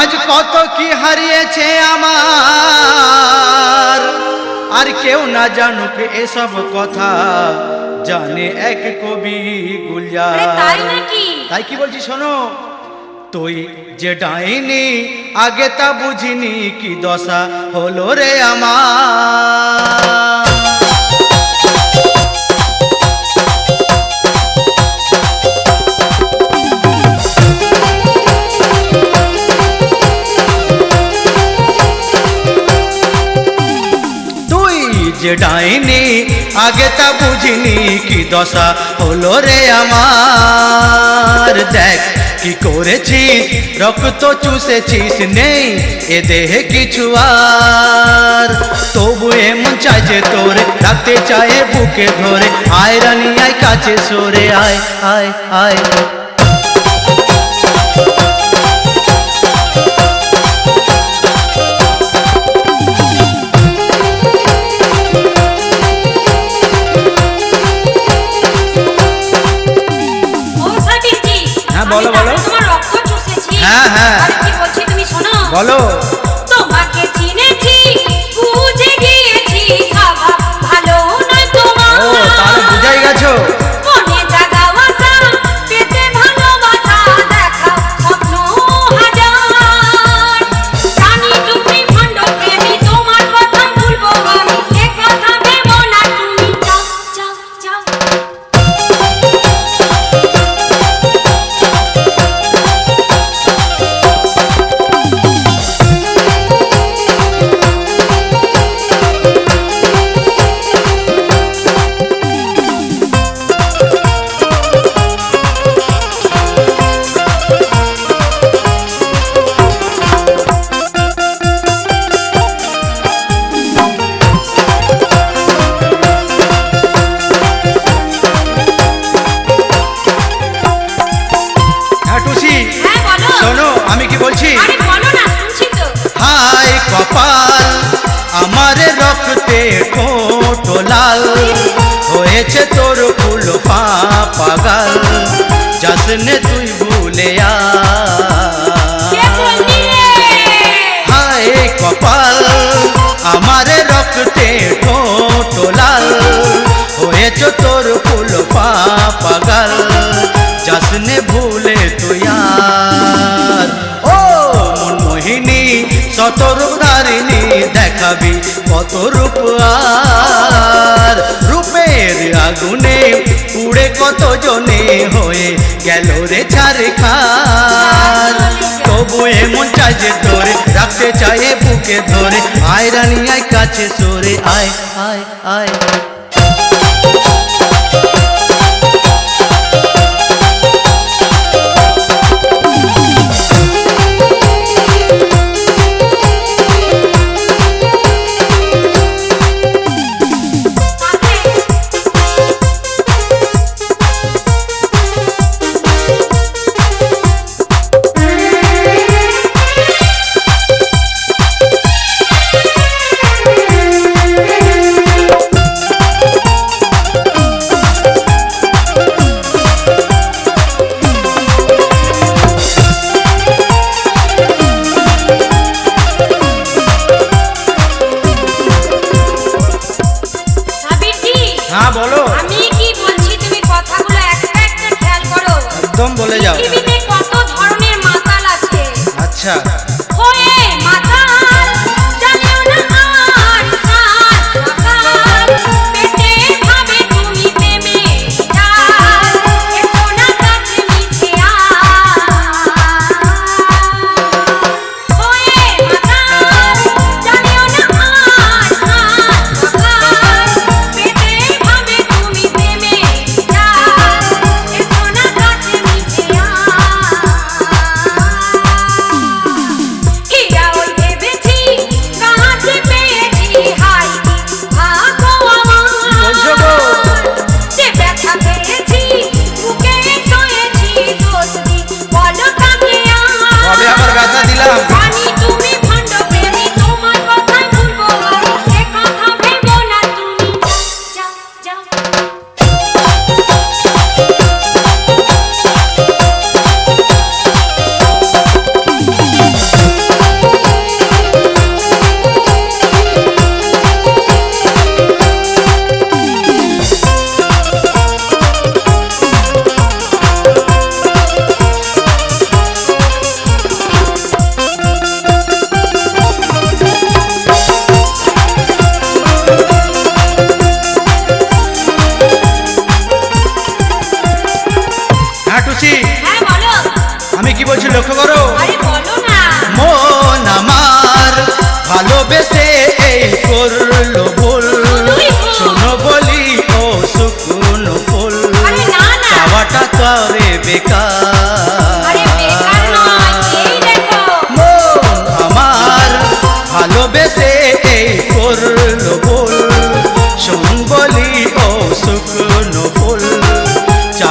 আজ কত কি হারিয়েছে আমার? আর কেউ না জানুক এসব কথা। জানে এক কবি গুলজার। তাই কি বলছি শোনো? তুই যে ডাইনি আগে তা বুঝিনি কি দশা হলো রে আমার? ডাইনি, আগে তা বুঝিনি কি দশা হলো রে আমার। দেখ কি করেছিস রক্ত চুষেছিস নেই, এ দেহে কিছু আর। তবু এমন চাই যে তোরে রাখতে চায় বুকে ধরে, আয় রানি, আয় কাছে সরে, আয় আয় আয়। হ্যাঁ, হ্যাঁ। কি বলছি তুমি শোনো বলো পাগাল যাসনে তুই ভুলে হাই কপাল আমার রক্তে ঠোঁট লাল। হয়েছে তোর ফুল পাগাল যাসনে ভুলে তুই ও মন মোহিনী শতরূপ ধারিণী দেখাবি কত রূপ আর। রূপের আগুনে কত জনে হয়ে গেল রে ছাড় খার তবু এমন চাই যে তোরে রাখতে চাই বুকে ধরে। আয় রানী, আয় কাছে সরে, আয় আয় আয়।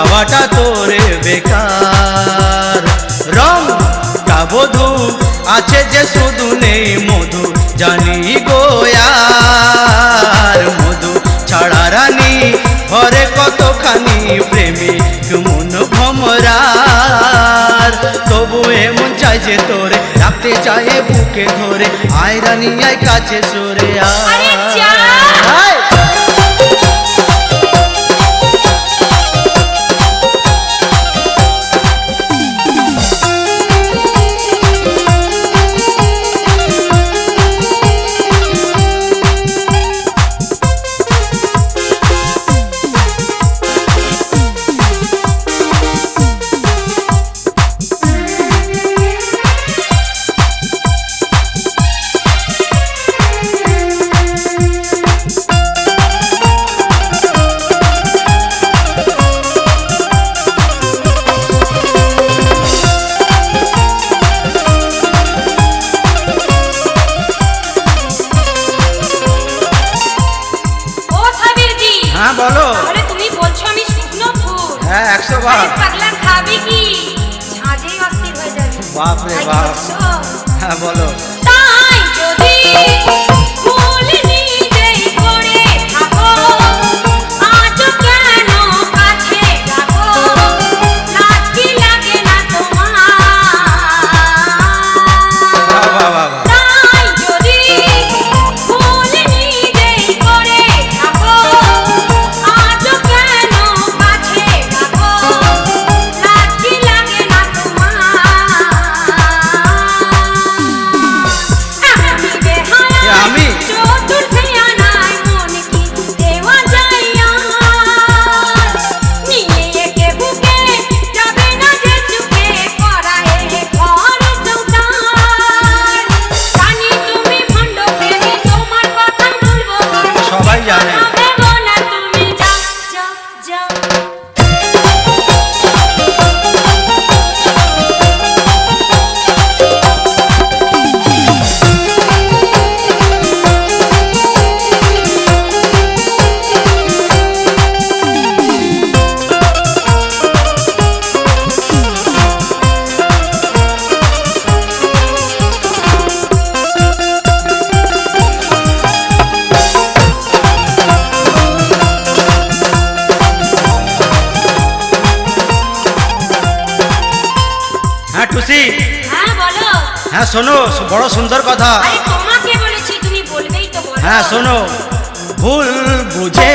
যাওয়াটা তোরে বেকার। রং তা বধু আছে যে শুধু নেই মধু জানি গোয়ার মধু ছাড়া রানী ঘরে কতখানি প্রেমী মন ভমরার। তবু এমন চাই যে তোরে রাখতে চাই বুকে ধরে আয় রানী আয় কাছে সরে আয়। পাগলা খাবি কি? ঝাঁঝেই অস্থির হয়ে যাবে। বাপ রে বাপ। হ্যাঁ বলো। তাই যদি শোনো বড় সুন্দর কথা। হ্যাঁ শোনো। ভুল বুঝে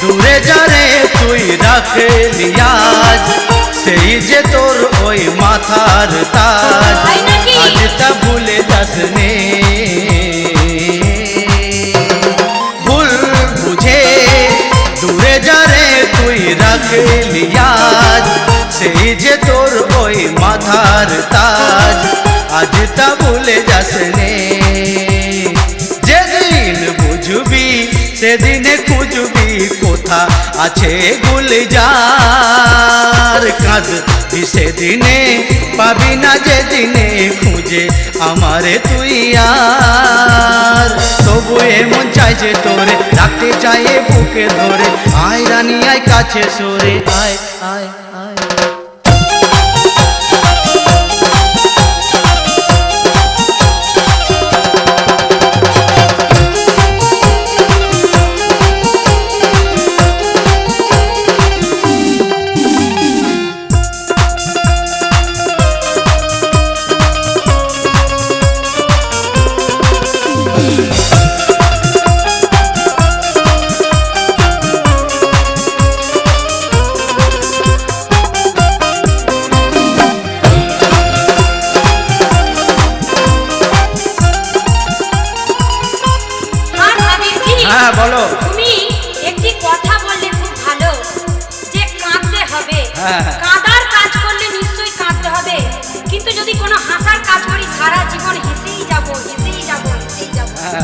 দূরে যারে তুই রাখলি আজ। সেই যে তোর ওই মাথার তাজ? আজ তা ভুলে যাস তা ভুলে যাস নে। যেদিন বুঝবি, সেদিনে খুঁজবি কোথা আছে গুলজার কাঁদ সেদিনে পাবি না যেদিনে খুঁজে আমারে তুই আর। তবু এমন চাই যে তোরে রাখতে চাই বুকে ধরে। আয় রানী, আয় কাছে সরে। আয় আয় আয়।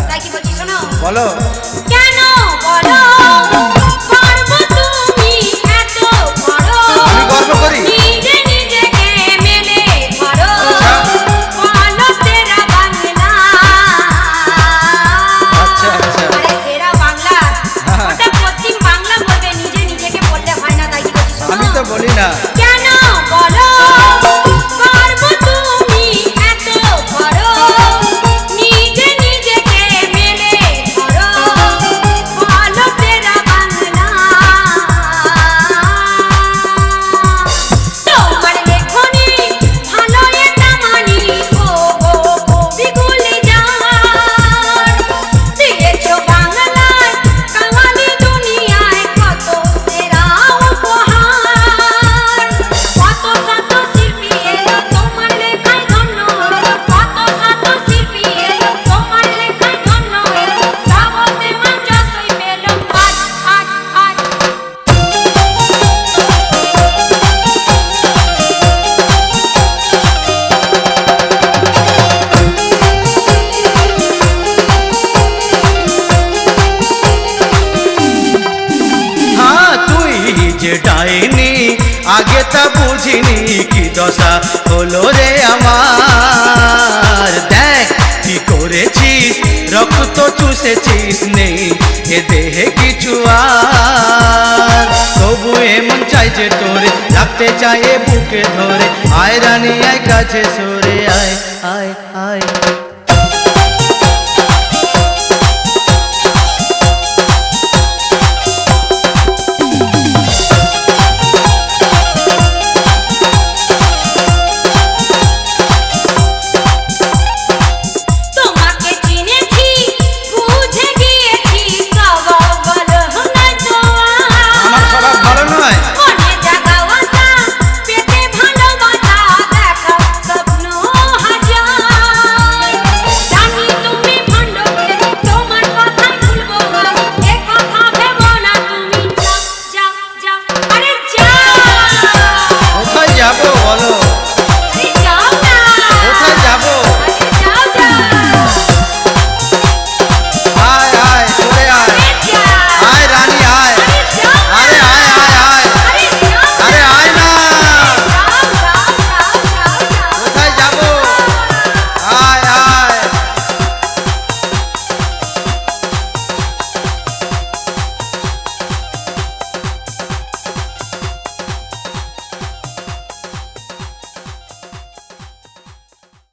তাই কি বলছি শোনো? বলো। ডাইনি, আগে তা বুঝিনি কি দশা হলো রে আমার। দেখ কি করেছিস, রক্ত চুষেছিস নেই, এ দেহে কিছু আর। তবু এমন চাই যে তোরে, রাখতে চাই বুকে ধরে। আয় রানি, আয় কাছে সরে, আয় আয় আয়।